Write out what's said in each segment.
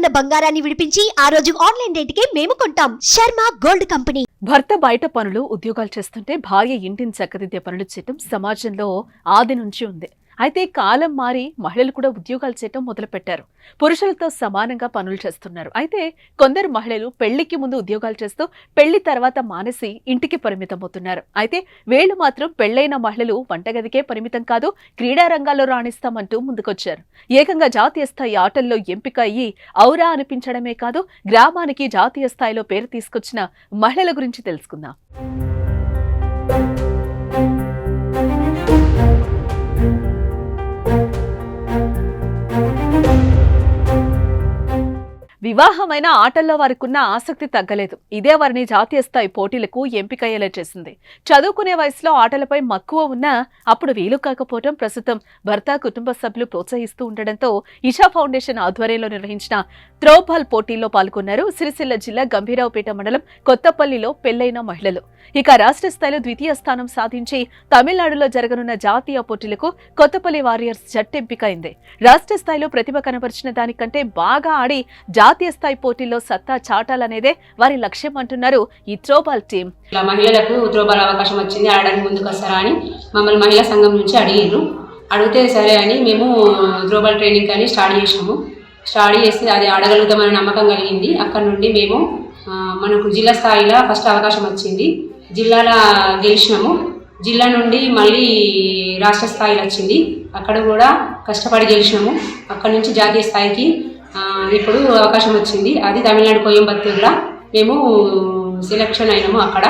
ఉన్న బంగారాన్ని విడిపించి ఆ రోజు ఆన్లైన్ రేటుకే మేము కొంటాం. Sharma gold company. భర్త బయట పనులు ఉద్యోగాలు చేస్తుంటే భార్య ఇంటిని చక్కదిద్దే పనులు చేయటం సమాజంలో ఆది నుంచి ఉంది. అయితే కాలం మారి మహిళలు కూడా ఉద్యోగాలు చేయటం మొదలుపెట్టారు. పురుషులతో సమానంగా పనులు చేస్తున్నారు. అయితే కొందరు మహిళలు పెళ్ళికి ముందు ఉద్యోగాలు చేస్తూ పెళ్ళి తర్వాత మానేసి ఇంటికి పరిమితమవుతున్నారు. అయితే వీళ్ళు మాత్రం పెళ్ళైన మహిళలు వంటగదికే పరిమితం కాదు క్రీడా రంగాల్లో రాణిస్తామంటూ ముందుకొచ్చారు. ఏకంగా జాతీయ స్థాయి ఆటల్లో ఎంపిక అయ్యి ఔరా అనిపించడమే కాదు గ్రామానికి జాతీయ స్థాయిలో పేరు తీసుకొచ్చిన మహిళల గురించి తెలుసుకుందాం. వివాహమైన ఆటల్లో వారికున్న ఆసక్తి తగ్గలేదు. ఇదే వారిని జాతీయ స్థాయి పోటీలకు ఎంపికయ్యేలా చేసింది. చదువుకునే వయసులో ఆటలపై మక్కువ ఉన్నా అప్పుడు వీలు కాకపోవడం ప్రస్తుతం భర్త కుటుంబ సభ్యులు ప్రోత్సహిస్తూ ఉండడంతో ఇషా ఫౌండేషన్ ఆధ్వర్యంలో నిర్వహించిన త్రోబాల్ పోటీల్లో పాల్గొన్నారు సిరిసిల్ల జిల్లా గంభీరావుపేట మండలం కొత్తపల్లిలో పెళ్ళైన మహిళలు. ఇక రాష్ట్ర స్థాయిలో ద్వితీయ స్థానం సాధించి తమిళనాడులో జరగనున్న జాతీయ పోటీలకు కొత్తపల్లి వారియర్స్ జట్టు ఎంపికైంది రాష్ట్ర స్థాయిలో ప్రతిభ కనబరిచిన దానికంటే బాగా ఆడి జాతీయ స్థాయి పోటీల్లో సత్తా చాటాలనేదే వారి లక్ష్యం అంటున్నారు ఈ త్రోబాల్ టీం. ఇలా మహిళలకు త్రోబాల్ అవకాశం వచ్చింది ఆడడానికి ముందుకు వస్తారా అని మమ్మల్ని మహిళా సంఘం నుంచి అడిగారు అడిగితే సరే అని మేము త్రోబాల్ ట్రైనింగ్ అని స్టార్ట్ చేసినాము. స్టార్ట్ చేసి అది ఆడగలుగుతామనే నమ్మకం కలిగింది. అక్కడ నుండి మేము మనకు జిల్లా స్థాయిలో ఫస్ట్ అవకాశం వచ్చింది. జిల్లాలో గెలిచినాము. జిల్లా నుండి మళ్ళీ రాష్ట్ర స్థాయిలో వచ్చింది. అక్కడ కూడా కష్టపడి గెలిచినాము. అక్కడ నుంచి జాతీయ స్థాయికి ఇప్పుడు అవకాశం వచ్చింది. అది తమిళనాడు కోయంబత్తూరులో మేము సెలక్షన్ అయినాము అక్కడ.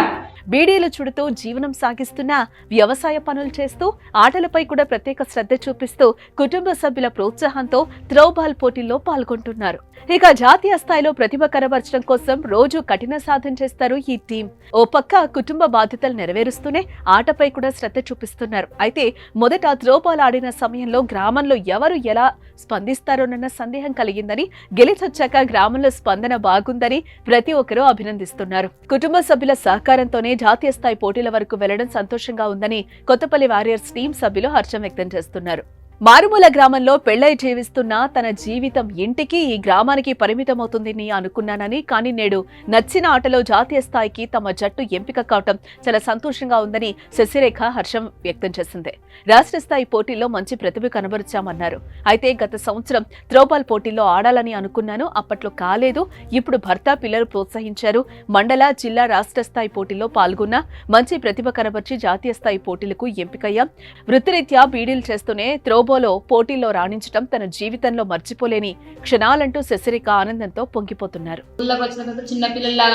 బీడీలు చుడుతూ జీవనం సాగిస్తున్న వ్యవసాయ పనులు చేస్తూ ఆటలపై కూడా ప్రత్యేక శ్రద్ధ చూపిస్తూ కుటుంబ సభ్యుల ప్రోత్సాహంతో త్రోబాల్ పోటీల్లో పాల్గొంటున్నారు. ఇక జాతీయ స్థాయిలో ప్రతిభ కనబరచడం కోసం రోజు కఠిన సాధన చేస్తారు ఈ టీం. ఓ పక్క కుటుంబ బాధ్యతలు నెరవేరుస్తూనే ఆటపై కూడా శ్రద్ధ చూపిస్తున్నారు. అయితే మొదట త్రోబాల్ ఆడిన సమయంలో గ్రామంలో ఎవరు ఎలా స్పందిస్తారోనన్న సందేహం కలిగిందని గెలిచొచ్చాక గ్రామంలో స్పందన బాగుందని ప్రతి ఒక్కరూ అభినందిస్తున్నారు. కుటుంబ సభ్యుల సహకారంతోనే జాతీయ స్థాయి పోటీల వరకు వెళ్ళడం సంతోషంగా ఉందని కొత్తపల్లి వారియర్స్ టీం సభ్యులు హర్షం వ్యక్తం చేస్తున్నారు. మారుమూల గ్రామంలో పెళ్ళై జీవిస్తున్న తన జీవితం ఇంటికి ఈ గ్రామానికి పరిమితమవుతుందని అనుకున్నానని కానీ నేడు నచ్చిన ఆటలో జాతీయ స్థాయికి తమ జట్టు ఎంపిక కావటం చాలా సంతోషంగా ఉందని శశిరేఖ హర్షం వ్యక్తం చేసింది. రాష్ట్ర స్థాయి పోటీల్లో మంచి ప్రతిభ కనబరిచామన్నారు. అయితే గత సంవత్సరం త్రోబాల్ పోటీల్లో ఆడాలని అనుకున్నాను అప్పట్లో కాలేదు. ఇప్పుడు భర్త పిల్లలు ప్రోత్సహించారు. మండల జిల్లా రాష్ట్ర స్థాయి పోటీల్లో పాల్గొన్న మంచి ప్రతిభ కనబర్చి జాతీయ స్థాయి పోటీలకు ఎంపికయ్యాం. వృత్తిరీత్యా బీడీలు చేస్తూనే త్రోబాల్ పోటీల్లో రాణించడం తన జీవితంలో మర్చిపోలేని క్షణాలంటూ శశరిక ఆనందంతో పొంగిపోతున్నారు. ఊళ్ళోకి వచ్చిన తర్వాత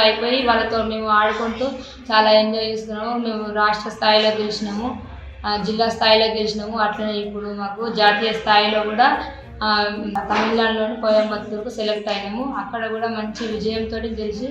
అయిపోయి వాళ్ళతో మేము ఆడుకుంటూ చాలా ఎంజాయ్ చేస్తున్నాము. మేము రాష్ట్ర స్థాయిలో గెలిచినాము. జిల్లా స్థాయిలో గెలిచినాము. అట్లనే ఇప్పుడు మాకు జాతీయ స్థాయిలో కూడా తమిళనాడులోని కోయంబత్తూరుకు సెలెక్ట్ అయినాము. అక్కడ కూడా మంచి విజయంతో గెలిచి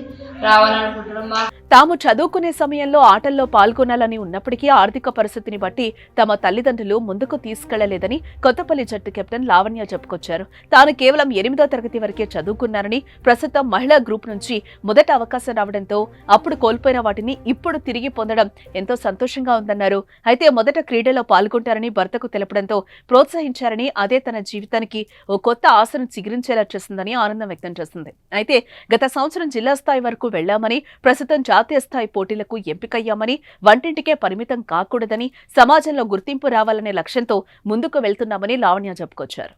రావాలనుకుంటున్నాం. మా తాము చదువుకునే సమయంలో ఆటల్లో పాల్గొనాలని ఉన్నప్పటికీ ఆర్థిక పరిస్థితిని బట్టి తమ తల్లిదండ్రులు ముందుకు తీసుకెళ్ళలేదని కొత్తపల్లి జట్టు కెప్టెన్ లావణ్య చెప్పుకొచ్చారు. తాను కేవలం ఎనిమిదో తరగతి వరకే చదువుకున్నారని ప్రస్తుతం మహిళా గ్రూప్ నుంచి మొదట అవకాశం రావడంతో అప్పుడు కోల్పోయిన వాటిని ఇప్పుడు తిరిగి పొందడం ఎంతో సంతోషంగా ఉందన్నారు. అయితే మొదట క్రీడలో పాల్గొంటారని భర్తకు తెలపడంతో ప్రోత్సహించారని అదే తన జీవితానికి ఓ కొత్త ఆశను చిగురించేలా చేసిందని ఆనందం వ్యక్తం చేసింది అయితే గత సంవత్సరం జిల్లా స్థాయి వరకు వెళ్ళామని ప్రస్తుతం జాతీయ స్థాయి పోటీలకు ఎంపికయ్యామని వంటింటికే పరిమితం కాకూడదని సమాజంలో గుర్తింపు రావాలనే లక్ష్యంతో ముందుకు వెళ్తున్నామని లావణ్య చెప్పుకొచ్చారు.